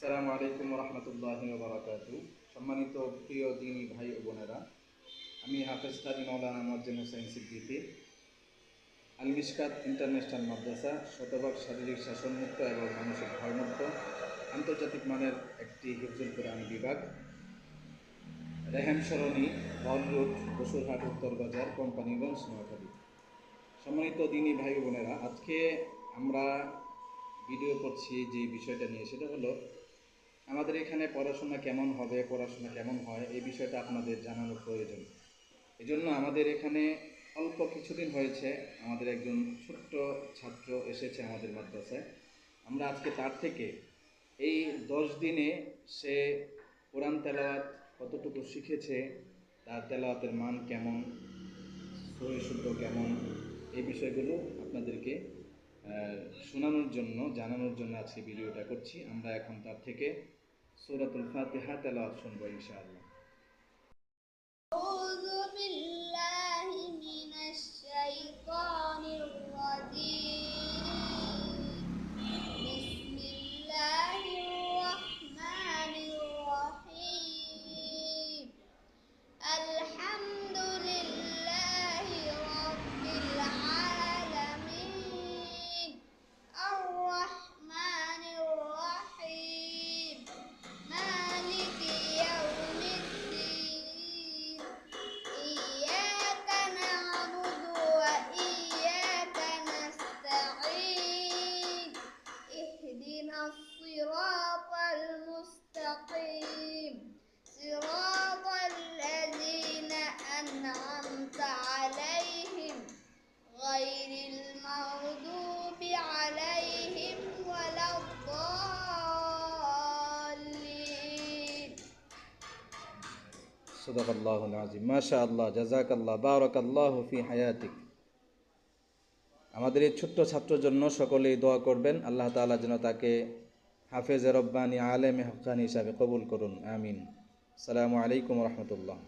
আসসালামু আলাইকুম রহমতুল্লাহ বারাকাতু সম্মানিত প্রিয় দিনী ভাই ও বোনেরা, আমি হাফেজ কাজী মৌলানা মজ্জেন হোসেন সিদ্দিকি। আল মিশকাত ইন্টারন্যাশনাল মাদ্রাসা শতভাগ শারীরিক শাসনমুক্ত এবং মানসিক ভয়মুক্ত আন্তর্জাতিক মানের একটি হিফজুল কোরআন বিভাগ। রেহেম সরণি হল রোড, বসুরহাট, উত্তর বাজার, কোম্পানিগঞ্জ, নোয়াখালী। সম্মানিত দিনী ভাই ও বোনেরা, আজকে আমরা ভিডিও করছি যে বিষয়টা নিয়ে, সেটা হলো আমাদের এখানে পড়াশোনা কেমন হবে, পড়াশোনা কেমন হয়, এই বিষয়টা আপনাদের জানানোর প্রয়োজন। এই জন্য আমাদের এখানে অল্প কিছুদিন হয়েছে, আমাদের একজন ছোট্ট ছাত্র এসেছে আমাদের মাদ্রাসায়। আমরা আজকে তার থেকে এই দশ দিনে সে কোরআন তেলাওয়াত কতটুকু শিখেছে, তার তেলাওয়াতের মান কেমন সহি শুদ্ধ কেমন, এই বিষয়গুলো আপনাদেরকে শোনানোর জন্য, জানানোর জন্য আজকে ভিডিওটা করছি। আমরা এখন তার থেকে সূরাতুল ফাতিহা তেলাওয়াত শুনবো ইনশাআল্লাহ সদাকাল্লাহ الله جزاك আল্লাহ بارك الله في حياتك আমাদের এই ছোট্ট ছাত্রের জন্য সকলেই দোয়া করবেন। আল্লাহ তাআলা যেন তাকে হাফেজ রব্বানি আলেম হকানি হিসাবে কবুল করুন। আমিন। আসসালামু আলাইকুম রহমতুল্লাহ।